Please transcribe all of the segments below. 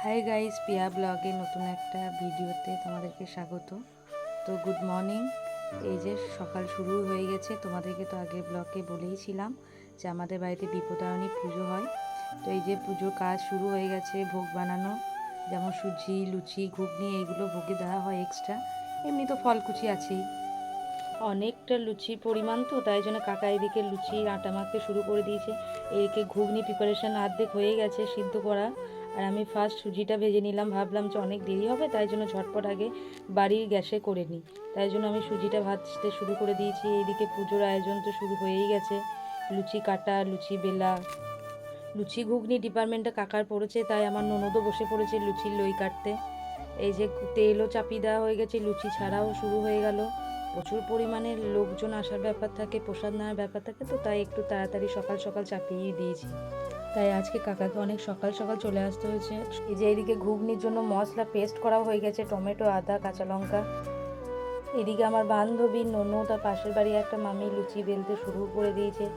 Hi guys পিয়া ব্লগে নতুন একটা ভিডিওতে তোমাদেরকে স্বাগত। তো গুড মর্নিং এই যে সকাল শুরু হয়ে গেছে, তোমাদেরকে তো আগে ব্লগে বলেইছিলাম যে আমাদের বাড়িতে বিপদায়নী পুজো হয়। তো এই যে পুজোর কাজ শুরু হয়ে গেছে, ভোগ বানানো, যেমন সুজি, লুচি, ঘুগনি, এইগুলো ভোগে দেওয়া হয় এক্সট্রা এমনি তো ফলকুচি আছেই। অনেকটা লুচির পরিমাণ তো, তাই জন্য কাকা এদিকে লুচি, আটা মাখতে শুরু করে দিয়েছে। এদিকে ঘুগনি প্রিপারেশন অর্ধেক হয়ে গেছে সিদ্ধ করা। আর আমি ফার্স্ট সুজিটা ভেজে নিলাম। ভাবলাম যে অনেক দেরি হবে, তাই জন্য ঝটপট আগে বাড়ির গ্যাসে করে নিই। তাই জন্য আমি সুজিটা ভাজতে শুরু করে দিয়েছি। এইদিকে পুজোর আয়োজন তো শুরু হয়েই গেছে। লুচি কাটা, লুচি বেলা, লুচি ঘুগনি ডিপার্টমেন্টে কাকার পড়েছে, তাই আমার ননদও বসে পড়েছে লুচির লই কাটতে। এই যে তেলও চাপিয়ে দেওয়া হয়ে গেছে, লুচি ছাড়াও শুরু হয়ে গেল। প্রচুর পরিমাণে লোকজন আসার ব্যাপার থাকে, প্রসাদ নেওয়ার ব্যাপার থাকে, তো তাই একটু তাড়াতাড়ি সকাল সকাল চাপিয়ে দিয়েছি। তাই আজকে কাকাকে অনেক সকাল সকাল চলে আসতে হয়েছে। এই যে এইদিকে ঘুগনির জন্য মশলা পেস্ট করা হয়ে গেছে, টমেটো, আদা, কাঁচা লঙ্কা। এদিকে আমার বান্ধবী ননু, তার পাশের বাড়ি একটা মামি লুচি বেলতে শুরু করে দিয়েছে।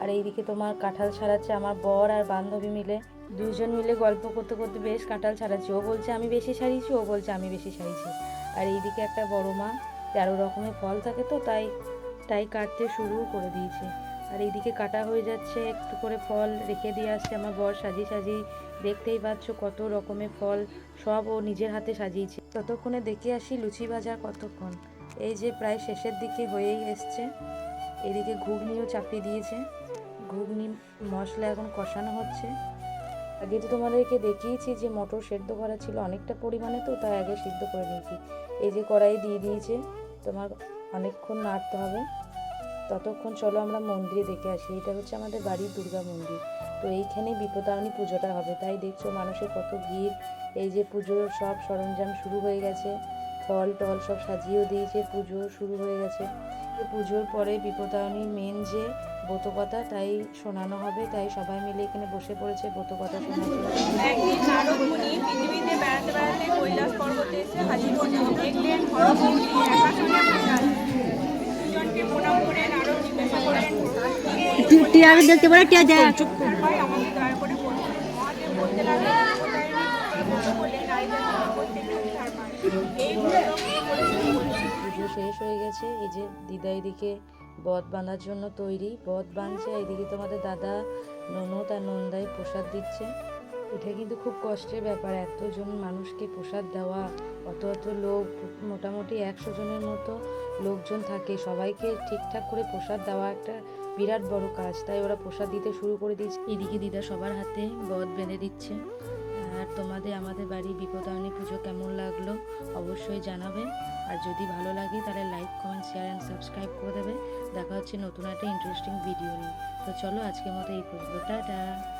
আর এইদিকে তোমার কাঁঠাল ছাড়াচ্ছে আমার বর আর বান্ধবী মিলে। দুজন মিলে গল্প করতে করতে বেশ কাঁঠাল ছাড়াচ্ছে। ও বলছে, আমি বেশি ছাড়িয়েছি? ও বলছে, আমি বেশি ছাড়িয়েছি। আর এইদিকে একটা বড় মা তেরো রকমের ফল থাকে তো, তাই তাই কাটতে শুরু করে দিয়েছে। আর এইদিকে কাটা হয়ে যাচ্ছে, একটু করে ফল রেখে দিয়ে আসছে আমার বর সাজিয়ে সাজিয়ে। দেখতেই পাচ্ছ কত রকমের ফল, সব ও নিজের হাতে সাজিয়েছে। ততক্ষণে দেখে আসি লুচি ভাজা কতক্ষণ। এই যে প্রায় শেষের দিকে হয়েই এসছে। এদিকে ঘুগনিও চাপিয়ে দিয়েছে। ঘুগনি মশলা এখন কষানো হচ্ছে। আগে তো তোমাদেরকে দেখিয়েছি যে মটর সেদ্ধ করা ছিল অনেকটা পরিমাণে তো, তাই আগে সিদ্ধ করে নিয়েছি। এই যে কড়াই দিয়ে দিয়েছে, তোমার অনেকক্ষণ নাড়তে হবে। ততক্ষণ চলো আমরা মন্দিরে দেখে আসি। এটা হচ্ছে আমাদের বাড়ির দুর্গা মন্দির। তো এইখানেই বিপদায়নী পুজোটা হবে। তাই দেখছ মানুষের কত ভিড়। এই যে পুজোর সব সরঞ্জাম শুরু হয়ে গেছে। ফল টল সব সাজিয়েও দিয়েছে। পুজো শুরু হয়ে গেছে। পুজোর পরে বিপদায়নী মেন যে ব্রতকথা তাই শোনানো হবে। তাই সবাই মিলে এখানে বসে পড়েছে ব্রতকথা নারদ পৃথিবীতে বেড়াতে বেড়াতে কৈলাস পর্বতে এসে হাজির দেখলেন মান এই ব্রত কে করেছেন বলুন?" পুজো শেষ হয়ে গেছে, এই যে দিদা এদিকে বদ বাঁধার জন্য তৈরি বদ বাঁধছে এদিকে তোমাদের দাদা ননদ আর নন্দাই প্রসাদ দিচ্ছে এটা কিন্তু খুব কষ্টের ব্যাপার। এতজন মানুষকে প্রসাদ দেওয়া, অত অত লোক, মোটামুটি একশো জনের মতো লোকজন থাকে। সবাইকে ঠিকঠাক করে প্রসাদ দেওয়া একটা বিরাট বড় কাজ। তাই ওরা প্রসাদ দিতে শুরু করে দিয়েছে। এদিকে দিদা সবার হাতে বদ বেঁধে দিচ্ছে। আর তোমাদের আমাদের বাড়ি বিপদায়নী পুজো কেমন লাগল অবশ্যই জানাবে। আর যদি ভালো লাগে তাহলে like comment share and subscribe করে দেবে। দেখা হচ্ছে নতুন একটা ইন্টারেস্টিং ভিডিও নিয়ে। তো চলো আজকের মতো এই পর্যন্ত। টাটা!